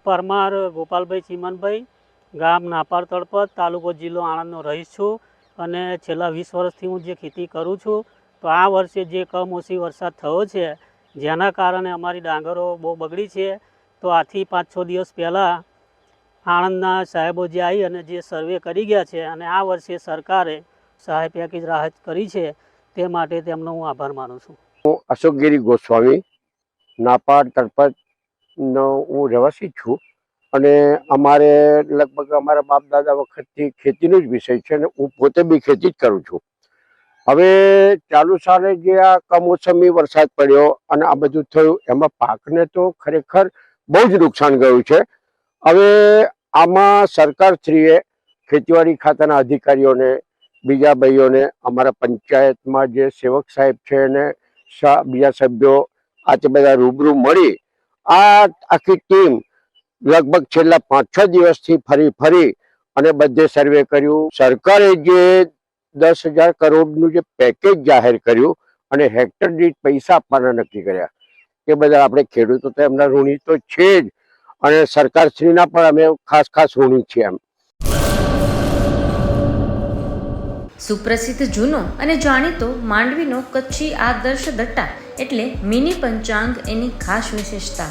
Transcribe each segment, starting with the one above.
પરમાર, ગોપાલભાઈ ચીમનભાઈ, ગામ નાપાર તળપત તાલુકો જિલ્લો આણંદનો રહીશ છું અને છેલ્લા વીસ વર્ષથી હું જે ખેતી કરું છું, તો આ વર્ષે જે કમોસમી વરસાદ થયો છે, જેના કારણે અમારી ડાંગરો બહુ બગડી છે, તો આથી પાંચ છ દિવસ પહેલાં આણંદના સાહેબો જે આવી અને જે સર્વે કરી ગયા છે અને આ વર્ષે સરકારે સહાય પેકેજ રાહત કરી છે, તે માટે તેમનો હું આભાર માનું છું. હું અશોકગીરી ગોસ્વામી નાપાડ તળપતનો હું રહેવાસી છું અને અમારે લગભગ અમારા બાપ દાદા વખતથી ખેતીનો જ વિષય છે અને હું પોતે બી ખેતી જ કરું છું. હવે ચાલુ સાલે જે આ કમોસમી વરસાદ પડ્યો અને આ બધું થયું, એમાં પાકને તો ખરેખર બહુ જ નુકસાન ગયું છે. હવે આમાં સરકારશ્રીએ ખેતીવાડી ખાતાના અધિકારીઓને, બીજા ભાઈઓને, અમારા પંચાયતમાં જે સેવક સાહેબ છે અને બીજા સભ્યો, આ બધા રૂબરૂ મળી આ આખી ટીમ લગભગ છેલ્લા પાંચ છ દિવસથી ફરી ફરી અને બધે સર્વે કર્યું. સરકારે જે દસ હજાર કરોડનું જે પેકેજ જાહેર કર્યું અને હેક્ટર દીઠ પૈસા આપવાના નક્કી કર્યા, એ બધા આપણે ખેડૂતો તો એમના ઋણી તો છે જ અને સરકારશ્રીના પણ અમે ખાસ ખાસ ઋણી છીએ એમ. સુપ્રસિદ્ધ જૂનો અને જાણીતો માંડવીનો કચ્છી આદર્શ દટ્ટા એટલે મિની પંચાંગ એની ખાસ વિશેષતા.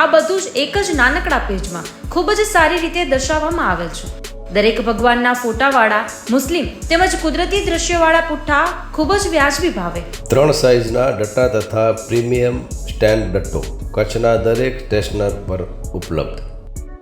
આ બધું જ એક જ નાનકડા પેજમાં ખૂબ જ સારી રીતે દર્શાવવામાં આવેલ છે. દરેક ભગવાનના ફોટાવાળા મુસ્લિમ તેમજ કુદરતી દ્રશ્યવાળા પુઠ્ઠા ખૂબ જ વ્યાજબી ભાવે. ત્રણ સાઇઝના ડટ્ટા તથા પ્રીમિયમ સ્ટેન્ડ ડટ્ટો કચ્છના દરેક સ્ટેશનર પર ઉપલબ્ધ.